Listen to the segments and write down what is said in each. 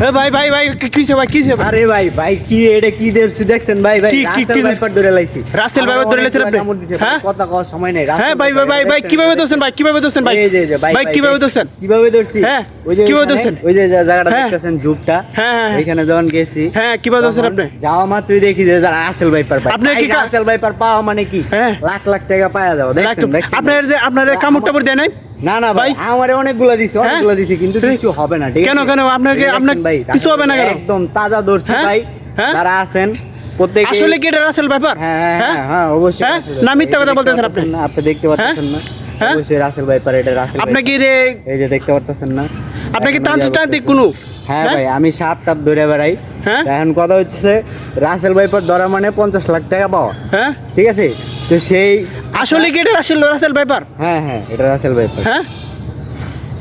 ভাই ভাই ভাই কি- কিসে ভাই কিসে আরে ভাই ভাই কি এটা কি দেখছি দেখছেন ভাই ভাই রাসেল ভাইপার ধরে লাইছি রাসেল ভাইপার ধরে লাইছেন আপনি? হ্যাঁ? কথা কওয়ার সময় নেই হ্যাঁ ভাই ভাই ভাই ভাই কীভাবে ধরছেন ভাই কীভাবে ধরছেন ভাই এই যে ভাই ভাই কীভাবে ধরছেন কীভাবে ধরছি হ্যাঁ, ওই যে কীভাবে ধরছেন? ওই যে জায়গাটা হ্যাঁ। দেখতেছেন জুপটা হ্যাঁ, হ্যাঁ, হ্যাঁ। এখানে যখন গেছি হ্যাঁ, কীভাবে ধরছেন আপনি? যাওয়া মাত্রই দেখি যে রাসেল ভাইপার ভাই আপনি কি রাসেল ভাইপার পাওয়া মানে কি। লাখ লাখ টাকা পাওয়া যাও দেখছেন দেখছেন? আপনার আপনার কামড় টামড় দেয় নাই না না ভাই? আমারে অনেকগুলো দিছে হ্যাঁ? অনেকগুলো দিছে কিন্তু কিছু হবে না ঠিক কেন, কেন? আপনাকে- আপনার ভাই, কিছু হবে না কেন? একদম তাজা ধরছি হ্যাঁ? ভাই হ্যাঁ? যারা আছেন প্রত্যেকে আসলে কি এটা রাসেল ব্যাপার হ্যাঁ হ্যাঁ হ্যাঁ অবশ্যই হ্যাঁ? না, মিথ্যা কথা বলতেছেন আপনি? আপনি দেখতে পাচ্ছেন না হ্যাঁ? অবশ্যই রাসেল ভাইপার এটা রাসেল আপনি কি এই যে দেখতে পাচ্ছেন না আপনি কি তান্ত্রিক তান্ত্রিক কোনো হ্যাঁ হ্যাঁ? ভাই আমি সাপ টাপ ধরে বেড়াই হ্যাঁ? এখন কথা হচ্ছে রাসেল ভাইপার ধরা মানে পঞ্চাশ লাখ টাকা পাওয়া হ্যাঁ ঠিক আছে তো সেই আসলে কি এটা রাসেল হ্যাঁ হ্যাঁ এটা রাসেল ভাইপার। হ্যাঁ?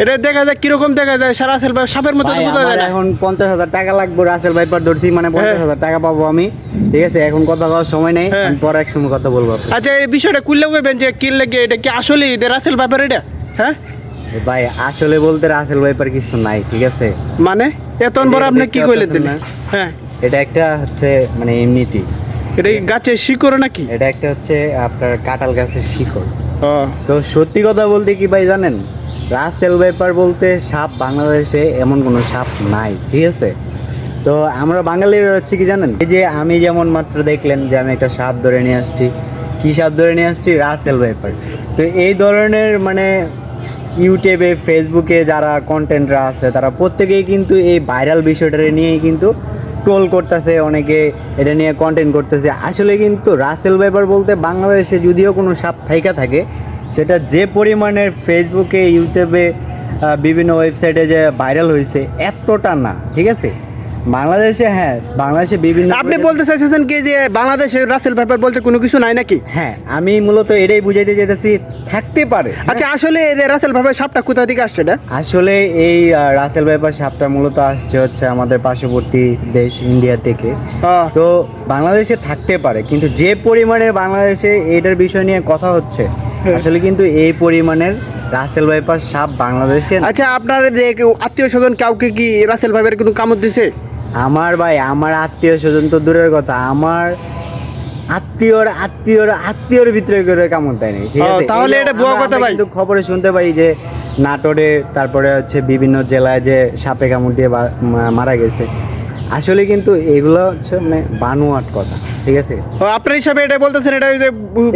এটা দেখা যায় কীরকম দেখা যায়? সারা রাসেল সাপের মতো বোঝা যায় এখন পঞ্চাশ হাজার টাকা লাগবে রাসেল ভাইপার ধরছি মানে পঞ্চাশ হ্যাঁ। হাজার টাকা পাবো আমি। ঠিক আছে এখন কথা বলার সময় নেই হ্যাঁ। পরে এক সময় কথা বলব আচ্ছা এই বিষয়টা কুললে কইবেন যে কিনলে কি এটা কি আসলে রাসেল ব্যাপার এটা? হ্যাঁ? ভাই আসলে বলতে রাসেল ভাইপার কিছু নাই ঠিক আছে? মানে? এত বড় আপনি কি কইলে পাচ্ছেন দিলেন হ্যাঁ। এটা একটা হচ্ছে মানে এমনিতেই। এটা গাছের শিকড় নাকি? এটা একটা হচ্ছে আপনার কাঁঠাল গাছের শিকড়। তো সত্যি কথা বলতে কি ভাই জানেন? রাসেল ব্যাপার বলতে সাপ বাংলাদেশে এমন কোনো সাপ নাই ঠিক আছে? তো আমরা বাঙালিরা হচ্ছে কি জানেন? এই যে আমি যেমন মাত্র দেখলেন যে আমি একটা সাপ ধরে নিয়ে আসছি কী সাপ ধরে নিয়ে আসছি? রাসেল ব্যাপার তো এই ধরনের মানে ইউটিউবে ফেসবুকে যারা কন্টেন্টরা আছে তারা প্রত্যেকেই কিন্তু এই ভাইরাল বিষয়টা নিয়েই কিন্তু ট্রোল করতেছে, অনেকে এটা নিয়ে কন্টেন্ট করতেছে। আসলে কিন্তু রাসেল ব্যাপার বলতে বাংলাদেশে যদিও কোনো সাপ থাইকা থাকে, সেটা যে পরিমাণের ফেসবুকে ইউটিউবে বিভিন্ন ওয়েবসাইটে যে ভাইরাল হয়েছে এতটা না, ঠিক আছে? বাংলাদেশে হ্যাঁ বাংলাদেশে বিভিন্ন আপনি বলতে চাইছেন কি যে বাংলাদেশে রাসেল ব্যাপার বলতে কোনো কিছু নাই নাকি? হ্যাঁ আমি মূলত এটাই বুঝাইতে চাইতেছি থাকতে পারে আচ্ছা আসলে এই রাসেল ব্যাপার সাপটা কোথা থেকে আসছে এটা? আসলে এই রাসেল ব্যাপার সাপটা মূলত আসছে হচ্ছে আমাদের পার্শ্ববর্তী দেশ ইন্ডিয়া থেকে। তো বাংলাদেশে থাকতে পারে কিন্তু যে পরিমাণে বাংলাদেশে এটার বিষয় নিয়ে কথা হচ্ছে হ্যাঁ। আসলে কিন্তু এই পরিমাণের রাসেল ভাইপার সাপ বাংলাদেশে আচ্ছা আপনার আত্মীয় স্বজন কাউকে কি রাসেল ভাইয়ের কোনো কামড় দিছে? আমার ভাই আমার আত্মীয় স্বজন তো দূরের কথা আমার আত্মীয়র আত্মীয়র আত্মীয়র ভিতরে করে কামড় দেয় নাই ঠিক আছে? তাহলে এটা বুয়া কথা ভাই। কিন্তু খবরে শুনতে পাই যে নাটোরে তারপরে হচ্ছে বিভিন্ন জেলায় যে সাপে কামড় দিয়ে মারা গেছে। আসলে কিন্তু এগুলো হচ্ছে মানে বানুয়াট কথা। ঠিক আছে? আপনার হিসাবে এটা বলতেছেন এটা যে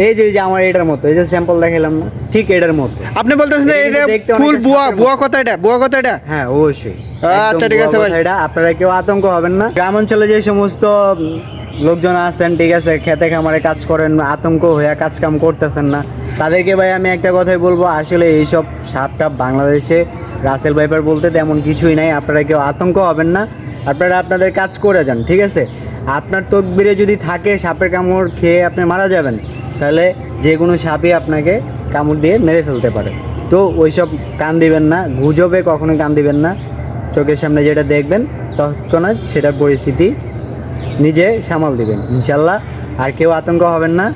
এই যে এই যে আমার এটার মতো এই যে স্যাম্পল দেখালাম না ঠিক এটার মতো। আপনি বলতেছেন এটা ফুল বুয়া বুয়া কথা এটা বুয়া কথা এটা? হ্যাঁ অবশ্যই। আচ্ছা, ঠিক আছে ভাই। এটা আপনারা কেউ আতঙ্ক হবেন না। গ্রাম অঞ্চলে যে সমস্ত লোকজন আছেন ঠিক আছে খেতে খামারে কাজ করেন আতঙ্ক হয়ে কাজ কাম করতেছেন না তাদেরকে ভাই আমি একটা কথাই বলব আসলে এইসব সাপ টাপ বাংলাদেশে রাসেল ভাইপার বলতে তেমন কিছুই নাই আপনারা কেউ আতঙ্ক হবেন না আপনারা আপনাদের কাজ করে যান ঠিক আছে? আপনার তকবিরে যদি থাকে সাপের কামড় খেয়ে আপনি মারা যাবেন, তাহলে যে কোনো সাপই আপনাকে কামড় দিয়ে মেরে ফেলতে পারে। তো ওইসব কান দিবেন না, গুজবে কখনোই কান দিবেন না। চোখের সামনে যেটা দেখবেন, তৎক্ষণাৎ সেটার পরিস্থিতি নিজে সামাল দিবেন। ইনশাল্লাহ আর কেউ আতঙ্ক হবেন না।